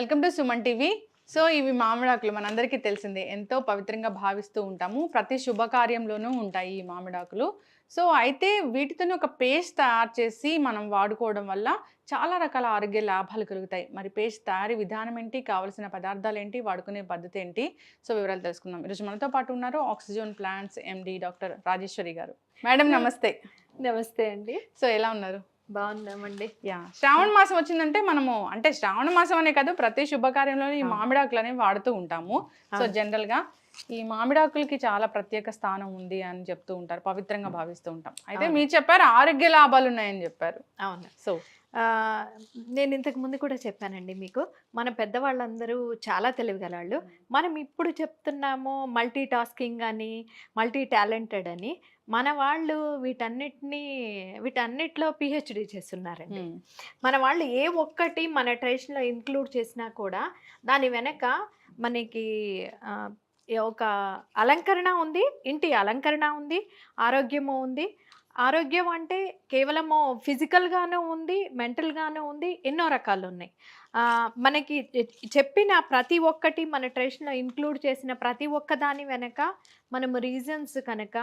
Welcome to Suman TV. So ఇవి మామిడాకులు మనందరికీ తెలిసిందే. ఎంతో పవిత్రంగా భావిస్తూ ఉంటాము. ప్రతి శుభకార్యంలోనూ ఉంటాయి ఈ మామిడాకులు. సో అయితే వీటితోనే ఒక పేస్ట్ తయారు చేసి మనం వాడుకోవడం వల్ల చాలా రకాల ఆరోగ్య లాభాలు కలుగుతాయి. మరి పేస్ట్ తయారీ విధానం ఏంటి? కావాల్సిన పదార్థాలు ఏంటి? వాడుకునే పద్ధతి ఏంటి? సో వివరాలు తెలుసుకుందాం. ఈరోజు మనతో పాటు ఉన్నారు oxygen plants MD doctor Rajeshwari గారు. మేడం నమస్తే. నమస్తే అండి. సో ఎలా ఉన్నారు? బాగున్నామండి యా శ్రావణ మాసం వచ్చిందంటే మనము అంటే శ్రావణ మాసం అనే కాదు ప్రతి శుభకార్యంలో ఈ. మామిడాకులు అనేవి వాడుతూ ఉంటాము సో. జనరల్గా ఈ మామిడాకులకి చాలా ప్రత్యేక స్థానం ఉంది అని చెప్తూ ఉంటారు పవిత్రంగా భావిస్తూ ఉంటాం. అయితే. మీరు చెప్పారు ఆరోగ్య లాభాలు ఉన్నాయని చెప్పారు. అవును. సో నేను ఇంతకు ముందు కూడా చెప్పానండి మీకు మన పెద్దవాళ్ళందరూ చాలా తెలివిగలవాళ్ళు. మనం ఇప్పుడు చెప్తున్నాము మల్టీ టాస్కింగ్ అని మల్టీ టాలెంటెడ్ అని మన వాళ్ళు వీటన్నిటిని వీటన్నిటిలో పిహెచ్డి చేస్తున్నారండి. మన వాళ్ళు ఏ ఒక్కటి మన ట్రెడిషన్లో ఇంక్లూడ్ చేసినా కూడా దాని వెనక మనకి ఒక అలంకరణ ఉంది ఇంటి అలంకరణ ఉంది ఆరోగ్యము ఉంది. ఆరోగ్యం అంటే కేవలము ఫిజికల్గాను ఉంది మెంటల్గాను ఉంది ఎన్నో రకాలు ఉన్నాయి. మనకి చెప్పిన ప్రతి ఒక్కటి మన ట్రెడిషన్లో ఇంక్లూడ్ చేసిన ప్రతి ఒక్క దాని వెనక మనము రీజన్స్ కనుక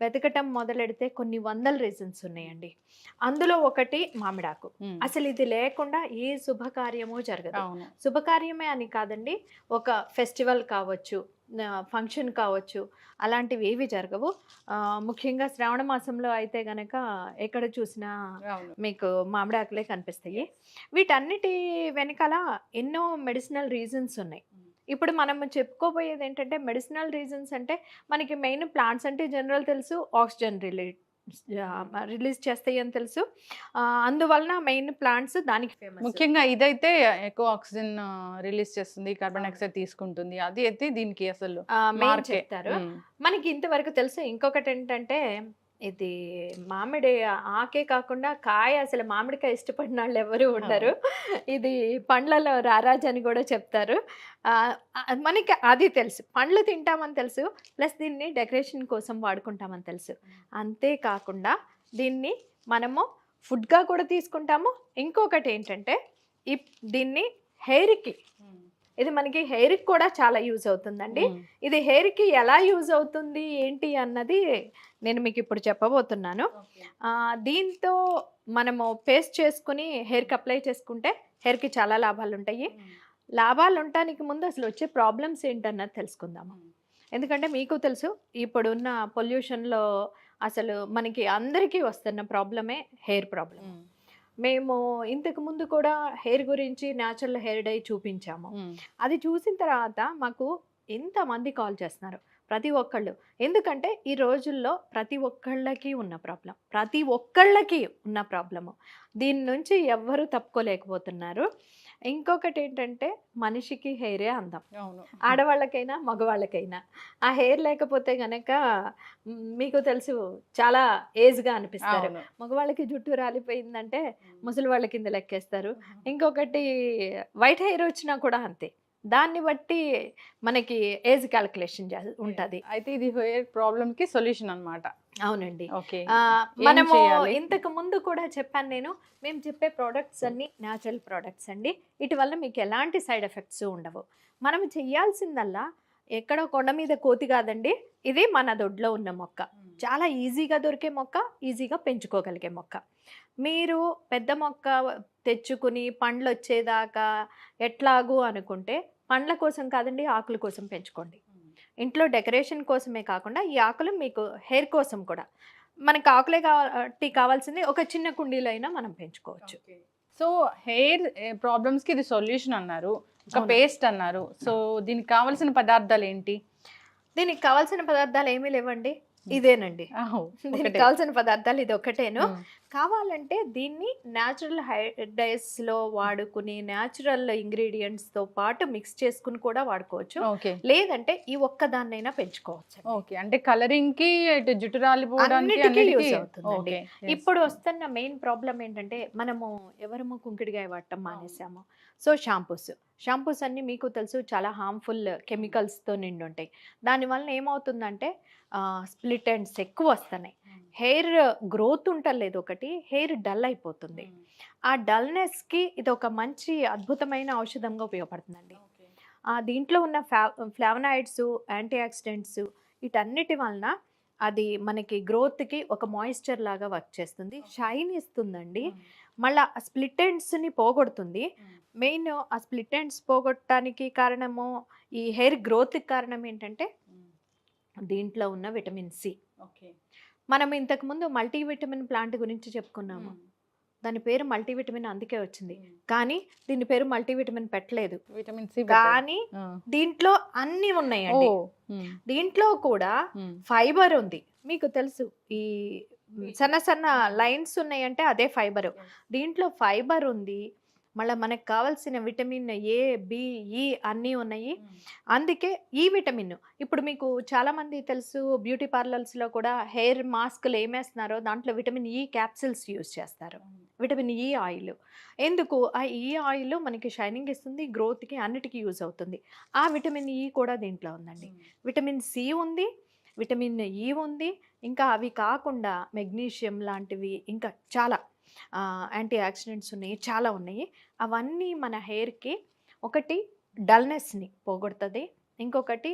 వెతకటం మొదలెడితే కొన్ని వందల రీజన్స్ ఉన్నాయండి. అందులో ఒకటి మామిడాకు. అసలు ఇది లేకుండా ఏ శుభకార్యము జరగదు. శుభకార్యమే అని కాదండి ఒక ఫెస్టివల్ కావచ్చు ఫంక్షన్ కావచ్చు అలాంటివి ఏవి జరగవు. ముఖ్యంగా శ్రావణ మాసంలో అయితే గనక ఎక్కడ చూసినా మీకు మామిడాకులే కనిపిస్తాయి. వీటన్నిటి వెనకాల ఎన్నో మెడిసినల్ రీజన్స్ ఉన్నాయి. ఇప్పుడు మనం చెప్పుకోబోయేది ఏంటంటే మెడిసినల్ రీజన్స్ అంటే మనకి మెయిన్ ప్లాంట్స్ అంటే జనరల్ తెలుసు ఆక్సిజన్ రిలీజ్ రిలీజ్ చేస్తాయి అని తెలుసు. ఆ, అందువలన మెయిన్ ప్లాంట్స్ దానికి ఫేమస్. ముఖ్యంగా ఇదైతే ఎక్కువ ఆక్సిజన్ రిలీజ్ చేస్తుంది కార్బన్. డైఆక్సైడ్ తీసుకుంటుంది. అది అయితే దీనికి అసలు. చెప్తారు. మనకి ఇంతవరకు తెలుసు. ఇంకొకటి ఏంటంటే ఇది మామిడి ఆకే కాకుండా కాయ అసలు మామిడికాయ ఇష్టపడిన వాళ్ళు ఎవరు ఉండరు. ఇది పండ్లలో రారాజ్ అని కూడా చెప్తారు. మనకి అది తెలుసు. పండ్లు తింటామని తెలుసు. ప్లస్ దీన్ని డెకరేషన్ కోసం వాడుకుంటామని తెలుసు. అంతేకాకుండా దీన్ని మనము ఫుడ్గా కూడా తీసుకుంటాము. ఇంకొకటి ఏంటంటే ఈ దీన్ని హెయిర్కి ఇది మనకి హెయిర్కి కూడా చాలా యూజ్ అవుతుందండి. ఇది హెయిర్కి ఎలా యూజ్ అవుతుంది ఏంటి అన్నది నేను మీకు ఇప్పుడు చెప్పబోతున్నాను. దీంతో మనము పేస్ట్ చేసుకుని హెయిర్కి అప్లై చేసుకుంటే హెయిర్కి చాలా లాభాలు ఉంటాయి. లాభాలు ఉండటానికి ముందు అసలు వచ్చే ప్రాబ్లమ్స్ ఏంటన్నది తెలుసుకుందాము. ఎందుకంటే మీకు తెలుసు ఇప్పుడున్న పొల్యూషన్లో అసలు మనకి అందరికీ వస్తున్న ప్రాబ్లమే హెయిర్ ప్రాబ్లం మేము ఇంతకు ముందు కూడా హెయిర్ గురించి న్యాచురల్ హెయిర్ డై చూపించాము. అది చూసిన తర్వాత మాకు ఎంతమంది కాల్ చేస్తున్నారు ప్రతి ఒక్కళ్ళు. ఎందుకంటే ఈ రోజుల్లో ప్రతి ఒక్కళ్ళకి ఉన్న ప్రాబ్లం ప్రతి ఒక్కళ్ళకి ఉన్న ప్రాబ్లము. దీని నుంచి ఎవ్వరూ తప్పుకోలేకపోతున్నారు. ఇంకొకటి ఏంటంటే మనిషికి హెయిరే అందం. ఆడవాళ్ళకైనా మగవాళ్ళకైనా. ఆ హెయిర్ లేకపోతే గనక మీకు తెలుసు చాలా ఏజ్గా అనిపిస్తారు. మగవాళ్ళకి జుట్టు రాలిపోయిందంటే ముసలి వాళ్ళ కింద లెక్కేస్తారు. ఇంకొకటి వైట్ హెయిర్ వచ్చినా కూడా అంతే. దాన్ని బట్టి మనకి ఏజ్ క్యాలిక్యులేషన్ ఉంటుంది. అయితే ఇది హెయిర్ ప్రాబ్లమ్కి సొల్యూషన్ అన్నమాట. అవునండి. ఓకే. మనము? ఇంతకు ముందు కూడా చెప్పాను నేను మేము చెప్పే ప్రోడక్ట్స్ అన్ని న్యాచురల్ ప్రోడక్ట్స్ అండి. ఇటు వల్ల మీకు ఎలాంటి సైడ్ ఎఫెక్ట్స్ ఉండవు. మనం చెయ్యాల్సిందల్లా ఎక్కడో కొండ మీద కోతి కాదండి ఇది మన దొడ్లో ఉన్న మొక్క. చాలా ఈజీగా దొరికే మొక్క ఈజీగా పెంచుకోగలిగే మొక్క. మీరు పెద్ద మొక్క తెచ్చుకుని పండ్లు వచ్చేదాకా ఎట్లాగూ అనుకుంటే పండ్ల కోసం కాదండి ఆకుల కోసం పెంచుకోండి. ఇంట్లో డెకరేషన్ కోసమే కాకుండా ఈ ఆకులు మీకు హెయిర్ కోసం కూడా. మనకు ఆకులే కాబట్టి కావాల్సింది ఒక చిన్న కుండీలో అయినా మనం పెంచుకోవచ్చు. సో హెయిర్ ప్రాబ్లమ్స్కి ఇది సొల్యూషన్ అన్నారు. ఒక. పేస్ట్ అన్నారు. సో దీనికి కావాల్సిన పదార్థాలు ఏంటి దీనికి కావాల్సిన పదార్థాలు ఏమీ లేవండి. ఇదేనండి. దీనికి. కావాల్సిన పదార్థాలు ఇది ఒకటేను కావాలంటే దీన్ని న్యాచురల్ హైడైస్లో వాడుకుని న్యాచురల్ ఇంగ్రీడియంట్స్తో పాటు మిక్స్ చేసుకుని కూడా వాడుకోవచ్చు. ఓకే. లేదంటే ఈ ఒక్క దాన్నైనా పెంచుకోవచ్చు. ఓకే. అంటే కలరింగ్కి ఇటు జుట్టు రాలిపోవడానికి అవుతుందండి. ఓకే. Yes. ఇప్పుడు వస్తున్న మెయిన్ ప్రాబ్లం ఏంటంటే మనము ఎవరము కుంకిడిగాయ వాడటం మానేసాము. So shampoos. షాంపూస్ అన్ని మీకు తెలుసు చాలా హార్మ్ఫుల్ కెమికల్స్తో నిండి ఉంటాయి దానివల్ల ఏమవుతుందంటే స్ప్లిట్ ఎండ్స్ ఎక్కువ వస్తున్నాయి. హెయిర్ గ్రోత్ ఉంటలేదు ఒకటి హెయిర్ డల్ అయిపోతుంది. ఆ డల్నెస్కి ఇది ఒక మంచి అద్భుతమైన ఔషధంగా ఉపయోగపడుతుందండి. ఆ దీంట్లో ఉన్న ఫ్లా ఫ్లావనాయిడ్స్ యాంటీ ఆక్సిడెంట్స్ వీటన్నిటి వలన అది మనకి గ్రోత్కి ఒక మాయిశ్చర్ లాగా వర్క్ చేస్తుంది షైన్ ఇస్తుందండి. మళ్ళీ ఆ స్ప్లిట్ ఎండ్స్ని పోగొడుతుంది. మెయిన్ ఆ స్ప్లిట్ ఎండ్స్ పోగొట్టడానికి కారణము ఈ హెయిర్ గ్రోత్కి కారణం ఏంటంటే దీంట్లో ఉన్న విటమిన్ సి. ఓకే. మనం ఇంతకుముందు మల్టీవిటమిన్ ప్లాంట్ గురించి చెప్పుకున్నాము. దాని పేరు మల్టీవిటమిన్ అందుకే వచ్చింది. కానీ దీని పేరు మల్టీవిటమిన్ పెట్టలేదు. విటమిన్ సి కానీ దీంట్లో అన్ని ఉన్నాయండి. దీంట్లో కూడా ఫైబర్ ఉంది. మీకు తెలుసు ఈ సన్న సన్న లైన్స్ ఉన్నాయంటే అదే ఫైబర్. దీంట్లో ఫైబర్ ఉంది మళ్ళీ మనకు కావాల్సిన విటమిన్ ఏ బి ఈ అన్నీ ఉన్నాయి. అందుకే ఈ విటమిన్. ఇప్పుడు మీకు చాలా మంది తెలుసు బ్యూటీ పార్లర్స్లో కూడా హెయిర్ మాస్క్లు ఏమేస్తున్నారో దాంట్లో విటమిన్ ఈ క్యాప్సిల్స్ యూజ్ చేస్తారు. Vitamin E oil. ఎందుకు? ఆ ఈ ఆయిల్ మనకి షైనింగ్ ఇస్తుంది గ్రోత్కి అన్నిటికీ యూజ్ అవుతుంది. ఆ విటమిన్ ఈ కూడా దీంట్లో ఉందండి. విటమిన్ సి ఉంది విటమిన్ ఈ ఉంది ఇంకా అవి కాకుండా మెగ్నీషియం లాంటివి ఇంకా చాలా యాంటీ ఆక్సిడెంట్స్ ఉన్నాయి చాలా ఉన్నాయి. అవన్నీ మన హెయిర్కి ఒకటి డల్నెస్ని పోగొడుతుంది ఇంకొకటి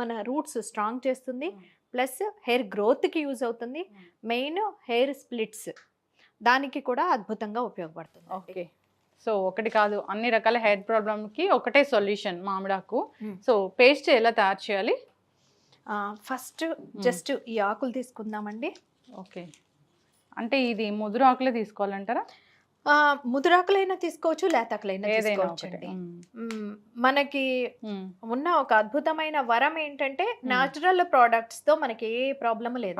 మన రూట్స్ స్ట్రాంగ్ చేస్తుంది ప్లస్ హెయిర్ గ్రోత్కి యూజ్ అవుతుంది మెయిన్ హెయిర్ స్ప్లిట్స్. దానికి కూడా అద్భుతంగా ఉపయోగపడుతుంది ఓకే. సో ఒకటి కాదు అన్ని రకాల హెయిర్ ప్రాబ్లమ్కి ఒకటే సొల్యూషన్ మామిడాకు. సో పేస్ట్ ఎలా తయారు చేయాలి? ఫస్ట్ జస్ట్ ఈ ఆకులు తీసుకుందామండి. ఓకే. అంటే ఇది ముదురు ఆకులే తీసుకోవాలంటారా? ఆ, ముదురాకులైనా తీసుకోవచ్చు లేతాకులైనా తీసుకోవచ్చు మనకి. ఉన్న ఒక అద్భుతమైన వరం ఏంటంటే న్యాచురల్ ప్రోడక్ట్స్తో మనకి ఏ ప్రాబ్లం లేదు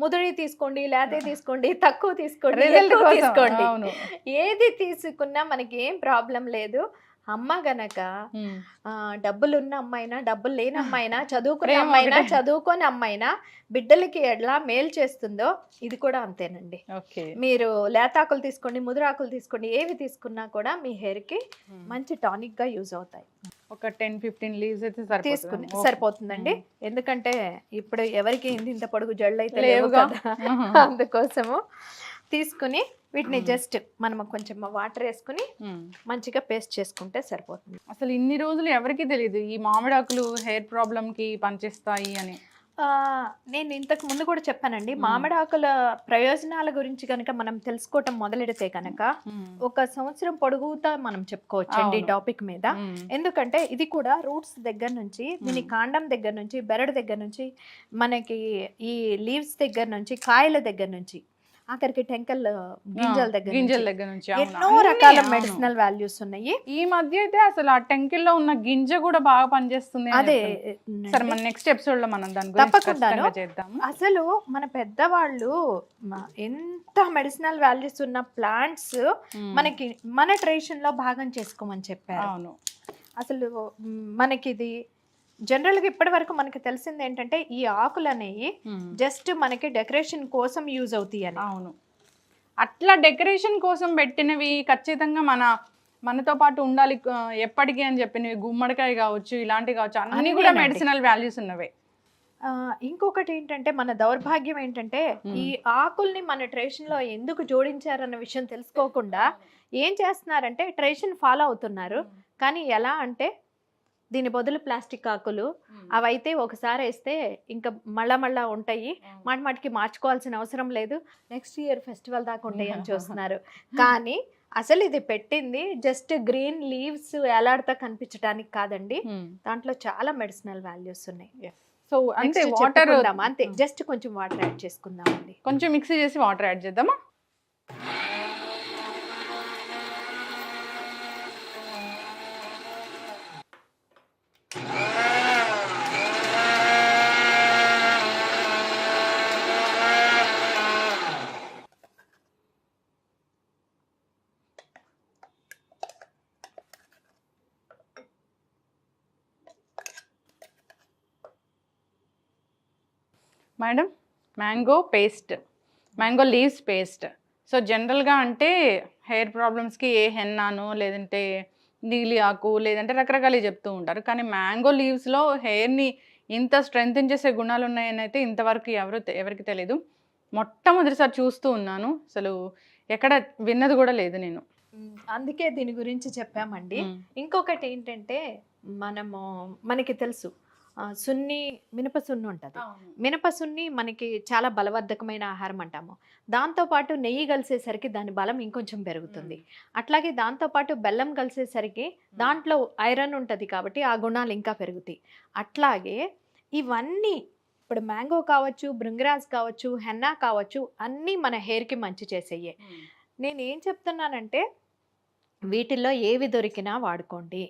ముదురి తీసుకోండి లేతే తీసుకోండి తక్కువ తీసుకోండి తీసుకోండి. ఏది తీసుకున్నా మనకి ఏం ప్రాబ్లం లేదు. అమ్మ గనక మ్మ్. ఆ, డబ్బులున్న అమ్మాయినా డబ్బులు లేని అమ్మాయినా చదువుకునే అమ్మాయినా. చదువుకోని అమ్మాయినా బిడ్డలకి ఎలా మేలు చేస్తుందో ఇది కూడా అంతేనండి మీరు లేతాకులు తీసుకోండి ముదురాకులు తీసుకోండి ఏవి తీసుకున్నా కూడా మీ hair కి. మంచి టానిక్గా యూజ్ అవుతాయి ఒక టెన్ ఫిఫ్టీన్ లీవ్స్ అయితే సరిపోతుంది తీసుకుని. సరిపోతుందండి ఎందుకంటే ఇప్పుడు ఎవరికి ఇంత పొడుగు జళ్ళు అయితే లేవు. కదా. అందుకోసము తీసుకుని వీటిని. జస్ట్ మనం కొంచెం వాటర్ వేసుకుని. మంచిగా పేస్ట్ చేసుకుంటే సరిపోతుంది అసలు ఇన్ని రోజులు ఎవరికి తెలియదు ఈ మామిడాకులు హెయిర్ ప్రాబ్లమ్కి పనిచేస్తాయి అని నేను ఇంతకు ముందు కూడా చెప్పానండి మ్మ్. మామిడాకుల ప్రయోజనాల గురించి కనుక మనం తెలుసుకోవటం మొదలెడితే కనుక. ఒక సంవత్సరం పొడుగుతా మనం చెప్పుకోవచ్చు అండి. టాపిక్ మీద. ఎందుకంటే ఇది కూడా రూట్స్ దగ్గర నుంచి దీని. కాండం దగ్గర నుంచి బెరడు దగ్గర నుంచి మనకి ఈ లీవ్స్ దగ్గర నుంచి కాయల దగ్గర నుంచి ఆఖరికి టెంకల్ గింజల దగ్గర గింజల దగ్గర నుంచి. ఎన్నో రకాల. మెడిసినల్ వాల్యూస్ ఉన్నాయి ఈ మధ్య అయితే అసలు ఆ టెంకిల్లో ఉన్న గింజ కూడా బాగా పనిచేస్తుంది అదే. సరే మన నెక్స్ట్ ఎపిసోడ్లో మనం దాని. ఖచ్చితంగా చేద్దాము అసలు మన పెద్దవాళ్ళు ఎంత మెడిసినల్ వాల్యూస్ ఉన్న ప్లాంట్స్. మనకి మన ట్రెడిషన్లో భాగం చేసుకోమని చెప్పారు అవును అసలు మనకి ఇది జనరల్గా ఇప్పటి వరకు మనకి తెలిసింది ఏంటంటే ఈ ఆకులు అనేవి. జస్ట్ మనకి డెకరేషన్ కోసం యూజ్ అవుతాయి అని అవును అట్లా డెకరేషన్ కోసం పెట్టినవి ఖచ్చితంగా మన మనతో పాటు ఉండాలి ఎప్పటికీ అని చెప్పినవి గుమ్మడికాయ కావచ్చు ఇలాంటివి కావచ్చు అన్ని కూడా. మెడిసినల్ వాల్యూస్ ఉన్నవే ఇంకొకటి ఏంటంటే మన దౌర్భాగ్యం ఏంటంటే. ఈ ఆకుల్ని మన ట్రెడిషన్లో ఎందుకు జోడించారన్న విషయం తెలుసుకోకుండా ఏం చేస్తున్నారంటే ట్రెడిషన్ ఫాలో అవుతున్నారు కానీ ఎలా అంటే దీని బదులు ప్లాస్టిక్ ఆకులు అవైతే ఒకసారి వేస్తే ఇంకా మళ్ళా మళ్ళా ఉంటాయి. మాట మాటికి మార్చుకోవాల్సిన అవసరం లేదు. నెక్స్ట్ ఇయర్ ఫెస్టివల్ దాకా ఉంటాయి అని చూస్తున్నారు. కానీ అసలు ఇది పెట్టింది జస్ట్ గ్రీన్ లీవ్స్ ఎలాడుతా కనిపించడానికి కాదండి. దాంట్లో చాలా మెడిసినల్ వాల్యూస్ ఉన్నాయి. So Next water? అంతే. జస్ట్ కొంచెం వాటర్ యాడ్ చేసుకుందామండి. కొంచెం మిక్సీ చేసి వాటర్ యాడ్ చేద్దామా madam mango paste mango leaves paste. So జనరల్గా అంటే హెయిర్ ప్రాబ్లమ్స్కి ఏ హెన్నాను లేదంటే నీలి ఆకు లేదంటే రకరకాలు చెప్తూ ఉంటారు. కానీ మ్యాంగో లీవ్స్లో హెయిర్ని ఇంత స్ట్రెంగ్తన్ చేసే గుణాలు ఉన్నాయని అయితే ఇంతవరకు ఎవరు ఎవరికి తెలియదు మొట్టమొదటిసారి చూస్తూ ఉన్నాను. అసలు ఎక్కడ విన్నది కూడా లేదు నేను. అందుకే దీని గురించి చెప్పామండి. ఇంకొకటి ఏంటంటే మనము మనకి తెలుసు. సున్ని మినప సున్ని ఉంటుంది మినప సున్ని మనకి చాలా బలవర్ధకమైన ఆహారం అంటాము. దాంతోపాటు నెయ్యి కలిసేసరికి దాని బలం ఇంకొంచెం పెరుగుతుంది. అట్లాగే దాంతోపాటు బెల్లం కలిసేసరికి దాంట్లో ఐరన్ ఉంటుంది కాబట్టి ఆ గుణాలు ఇంకా పెరుగుతాయి. అట్లాగే ఇవన్నీ ఇప్పుడు మ్యాంగో కావచ్చు భృంగరాజ్ కావచ్చు హెన్నా కావచ్చు అన్నీ మన హెయిర్కి మంచి చేసేయే. నేను ఏం చెప్తున్నానంటే వీటిల్లో ఏవి దొరికినా వాడుకోండి.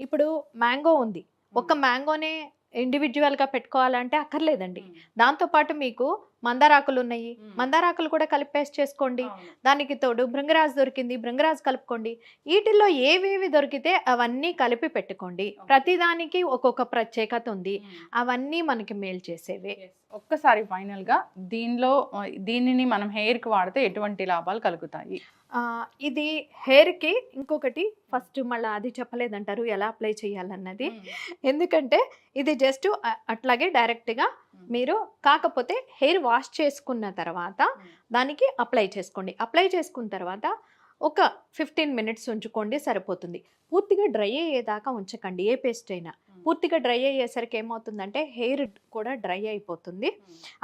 ఇప్పుడు మ్యాంగో ఉంది. ఒక మ్యాంగోనే ఇండివిజువల్గా పెట్టుకోవాలంటే అక్కర్లేదండి. దాంతోపాటు మీకు మందారాకులు ఉన్నాయి. మందారాకులు కూడా కలిపి పేస్ట్ చేసుకోండి. దానికి తోడు భృంగరాజ్ దొరికింది. భృంగరాజ్ కలుపుకోండి. వీటిల్లో ఏవేవి దొరికితే అవన్నీ కలిపి పెట్టుకోండి. ప్రతిదానికి ఒక్కొక్క ప్రత్యేకత ఉంది. అవన్నీ మనకి మేలు చేసేవే. ఒక్కసారి ఫైనల్గా దీనిలో దీనిని మనం హెయిర్కి వాడితే ఎటువంటి లాభాలు కలుగుతాయి? ఇది హెయిర్కి ఇంకొకటి ఫస్ట్ మళ్ళీ అది చెప్పలేదంటారు ఎలా అప్లై చేయాలన్నది. ఎందుకంటే ఇది జస్ట్ అట్లాగే డైరెక్ట్గా మీరు కాకపోతే హెయిర్ వాష్ చేసుకున్న తర్వాత దానికి అప్లై చేసుకోండి. అప్లై చేసుకున్న తర్వాత ఒక ఫిఫ్టీన్ మినిట్స్ ఉంచుకోండి సరిపోతుంది. పూర్తిగా డ్రై అయ్యేదాకా ఉంచకండి ఏ పేస్ట్ అయినా. పూర్తిగా డ్రై అయ్యేసరికి ఏమవుతుందంటే హెయిర్ కూడా డ్రై అయిపోతుంది.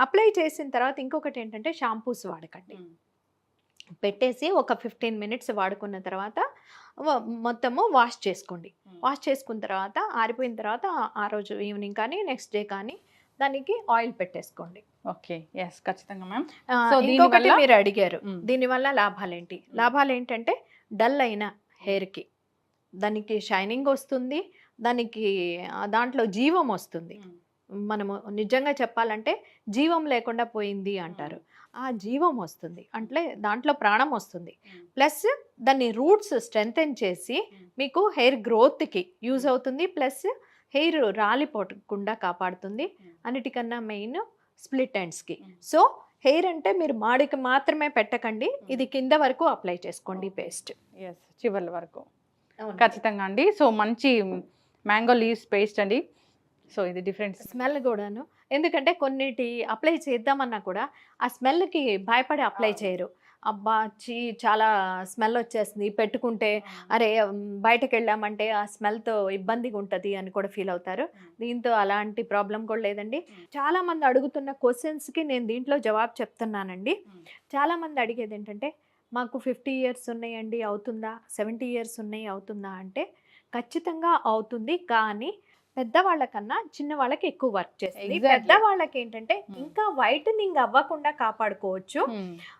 అప్లై చేసిన తర్వాత ఇంకొకటి ఏంటంటే షాంపూస్ వాడకండి. పెట్టేసి ఒక ఫిఫ్టీన్ మినిట్స్ వాడుకున్న తర్వాత మొత్తము వాష్ చేసుకోండి. వాష్ చేసుకున్న తర్వాత ఆరిపోయిన తర్వాత ఆ- రోజు ఈవినింగ్ కానీ నెక్స్ట్ డే కానీ దానికి ఆయిల్ పెట్టేసుకోండి. ఓకే. ఎస్ ఖచ్చితంగా మ్యామ్. ఇంకొకటి మీరు అడిగారు. దీనివల్ల లాభాలు ఏంటి లాభాలు ఏంటంటే డల్ అయిన హెయిర్కి. దానికి షైనింగ్ వస్తుంది. దానికి దాంట్లో జీవం వస్తుంది. మనము నిజంగా చెప్పాలంటే జీవం లేకుండా పోయింది అంటారు. ఆ జీవం వస్తుంది. అంటే దాంట్లో ప్రాణం వస్తుంది. ప్లస్ దాన్ని రూట్స్ స్ట్రెంగ్తెన్ చేసి మీకు హెయిర్ గ్రోత్కి యూజ్ అవుతుంది. ప్లస్ హెయిర్ రాలిపోకుండా కాపాడుతుంది. అన్నిటికన్నా మెయిన్ స్ప్లిట్ ఎండ్స్కి. సో హెయిర్ అంటే మీరు మాడికి మాత్రమే పెట్టకండి. ఇది కింద వరకు అప్లై చేసుకోండి పేస్ట్. ఎస్ చివర్ల వరకు. ఖచ్చితంగా అండి. సో మంచి మ్యాంగో లీవ్స్ పేస్ట్ అండి. సో ఇది డిఫరెంట్ స్మెల్ కూడాను. ఎందుకంటే కొన్నిటి అప్లై చేద్దామన్నా కూడా ఆ స్మెల్కి భయపడి అప్లై. చేయరు. అబ్బా చీ చాలా స్మెల్ వచ్చేస్తుంది. పెట్టుకుంటే అరే బయటకు వెళ్ళామంటే ఆ స్మెల్తో ఇబ్బందిగా ఉంటుంది అని కూడా ఫీల్ అవుతారు. దీంతో అలాంటి ప్రాబ్లం కూడా లేదండి. Mm. చాలా మంది అడుగుతున్న క్వశ్చన్స్కి నేను దీంట్లో జవాబు చెప్తున్నానండి. చాలా మంది అడిగేది ఏంటంటే మాకు ఫిఫ్టీ ఇయర్స్ ఉన్నాయండి అవుతుందా? సెవెంటీ ఇయర్స్ ఉన్నాయి అవుతుందా? అంటే ఖచ్చితంగా అవుతుంది కానీ పెద్దవాళ్ళకన్నా చిన్న వాళ్ళకి ఎక్కువ వర్క్ చేస్తుంది. పెద్దవాళ్ళకి ఏంటంటే Hmm. ఇంకా వైటనింగ్ అవ్వకుండా కాపాడుకోవచ్చు.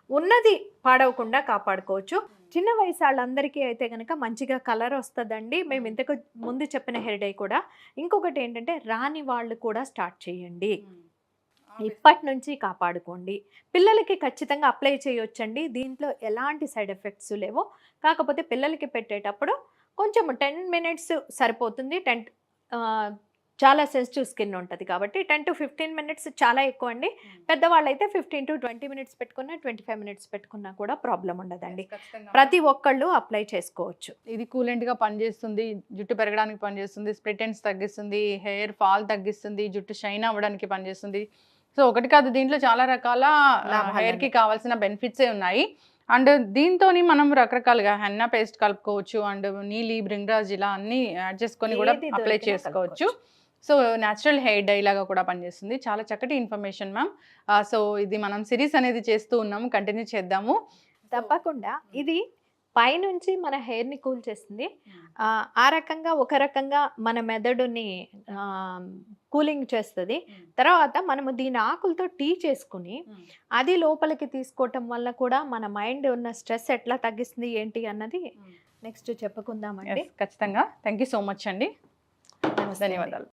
ఉన్నది పాడవకుండా కాపాడుకోవచ్చు. చిన్న వయసు వాళ్ళందరికీ అయితే కనుక మంచిగా కలర్ వస్తుందండి. మేము ఇంతకు ముందు చెప్పిన హెయిర్ డై కూడా. ఇంకొకటి ఏంటంటే రాని వాళ్ళు కూడా స్టార్ట్ చేయండి. ఇప్పటి నుంచి కాపాడుకోండి. పిల్లలకి ఖచ్చితంగా అప్లై చేయొచ్చండి. దీంట్లో ఎలాంటి సైడ్ ఎఫెక్ట్స్ లేవు. కాకపోతే పిల్లలకి పెట్టేటప్పుడు కొంచెం టెన్ మినిట్స్ సరిపోతుంది. టెన్ చాలా సెన్సిటివ్ స్కిన్ ఉంటుంది కాబట్టి టెన్ టు ఫిఫ్టీన్ మినిట్స్ చాలా ఎక్కువ అండి. పెద్దవాళ్ళు అయితే ఫిఫ్టీన్ టు ట్వంటీ మినిట్స్ పెట్టుకున్నా ట్వంటీ ఫైవ్ మినిట్స్ పెట్టుకున్నా కూడా ప్రాబ్లం ఉండదండి. ప్రతి ఒక్కళ్ళు అప్లై చేసుకోవచ్చు. ఇది కూలెంట్గా పనిచేస్తుంది జుట్టు పెరగడానికి పనిచేస్తుంది స్ప్లిట్ ఎండ్స్ తగ్గిస్తుంది హెయిర్ ఫాల్ తగ్గిస్తుంది జుట్టు షైన్ అవ్వడానికి పనిచేస్తుంది. సో ఒకటి కాదు దీంట్లో చాలా రకాల లాభాలు హెయిర్కి ఉన్నాయి. కావాల్సిన బెనిఫిట్స్ ఉన్నాయి. అండ్ దీంతో మనం రకరకాలుగా హెన్నా పేస్ట్ కలుపుకోవచ్చు అండ్ నీలి బ్రింగ్రాజ్ ఇలా అన్ని యాడ్ చేసుకొని కూడా అప్లై చేసుకోవచ్చు. సో న్యాచురల్ హెయిర్ డై లాగా కూడా పనిచేస్తుంది. చాలా చక్కటి ఇన్ఫర్మేషన్ మ్యామ్. సో ఇది మనం సిరీస్ అనేది చేస్తూ ఉన్నాము. కంటిన్యూ చేద్దాము. తప్పకుండా. ఇది పైనుంచి మన హెయిర్ని కూల్ చేస్తుంది. ఆ, రకంగా ఒక రకంగా మన మెదడుని కూలింగ్ చేస్తుంది. తర్వాత మనము దీని ఆకులతో టీ చేసుకుని అది లోపలికి తీసుకోవటం వల్ల కూడా మన మైండ్ ఉన్న స్ట్రెస్ ఎట్లా తగ్గిస్తుంది ఏంటి అన్నది నెక్స్ట్ చెప్పుకుందామండి. ఖచ్చితంగా. థ్యాంక్ యూ సో మచ్ అండి. ధన్యవాదాలు.